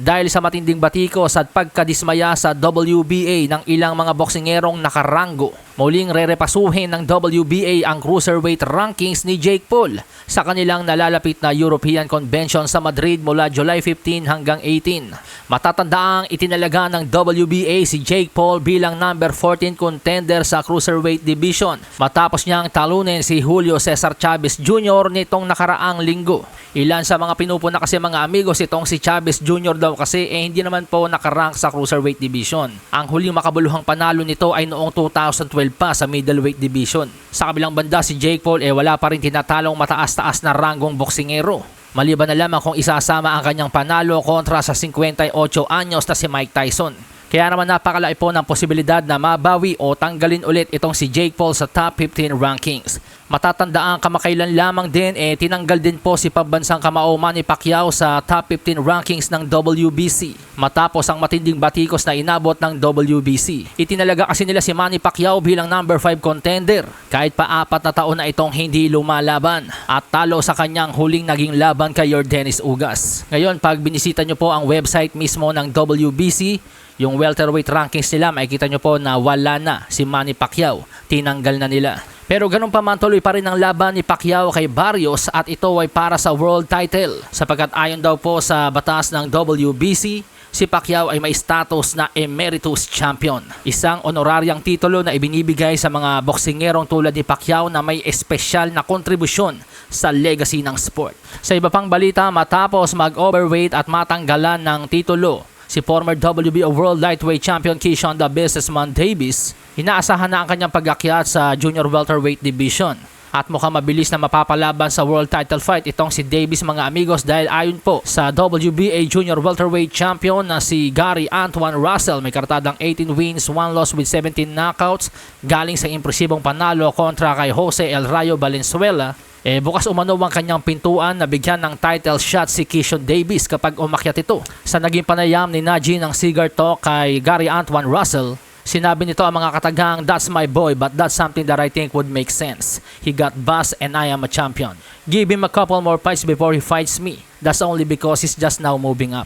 dahil sa matinding batikos at pagkadismaya sa WBA ng ilang mga boksingerong nakaranggo. Muling rerepasuhin ng WBA ang cruiserweight rankings ni Jake Paul sa kanilang nalalapit na European Convention sa Madrid mula July 15 hanggang 18. Matatandaang itinalaga ng WBA si Jake Paul bilang number 14 contender sa cruiserweight division matapos niyang talunin si Julio Cesar Chavez Jr. nitong nakaraang linggo. Ilan sa mga pinupuna kasi mga amigos itong si Chavez Jr. daw kasi eh hindi naman po nakarank sa cruiserweight division. Ang huling makabuluhang panalo nito ay noong 2012 pa sa middleweight division. Sa kabilang banda si Jake Paul eh wala pa rin tinatalong mataas-taas na ranggong boksingero. Maliban na lamang kung isasama ang kanyang panalo kontra sa 58 anyos na si Mike Tyson. Kaya naman napakalaki po ng posibilidad na mabawi o tanggalin ulit itong si Jake Paul sa top 15 rankings. Matatandaan kamakailan lamang din eh tinanggal din po si pambansang kamao Manny Pacquiao sa top 15 rankings ng WBC matapos ang matinding batikos na inabot ng WBC. Itinalaga kasi nila si Manny Pacquiao bilang number 5 contender kahit pa apat na taon na itong hindi lumalaban at talo sa kanyang huling naging laban kay Yordenis Ugas. Ngayon pag binisita nyo po ang website mismo ng WBC yung welterweight rankings nila, makikita nyo po na wala na si Manny Pacquiao. Tinanggal na nila. Pero ganun pa man tuloy pa rin ang laban ni Pacquiao kay Barrios at ito ay para sa world title. Sapagkat ayon daw po sa batas ng WBC, si Pacquiao ay may status na emeritus champion. Isang honoraryang titulo na ibinibigay sa mga boksingerong tulad ni Pacquiao na may espesyal na kontribusyon sa legacy ng sport. Sa iba pang balita, matapos mag-overweight at matanggalan ng titulo, si former WBO World Lightweight Champion Keyshawn the Businessman Davis, inaasahan na ang kanyang pag-akyat sa Junior Welterweight Division. At mukhang mabilis na mapapalaban sa world title fight itong si Davis mga amigos dahil ayon po sa WBA Junior Welterweight Champion na si Gary Antoine Russell may kartadang 18 wins, 1 loss with 17 knockouts galing sa impresibong panalo kontra kay Jose El Rayo Valenzuela eh, bukas umano ang kanyang pintuan na bigyan ng title shot si Keyshawn Davis kapag umakyat ito. Sa naging panayam ni Najee ng Cigar Talk kay Gary Antoine Russell, Sinabi nito ang mga katagang, that's my boy but that's something that I think would make sense. He got buzz and I am a champion. Give him a couple more fights before he fights me. That's only because he's just now moving up.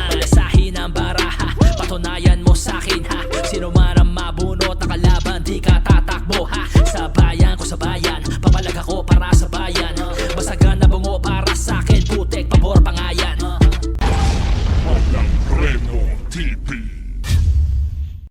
Alasahin ang baraha, patunayan mo sa akin ha. Sino man ang mabunot na kalaban, di ka tatakbo ha. Sabayan ko sa bayan.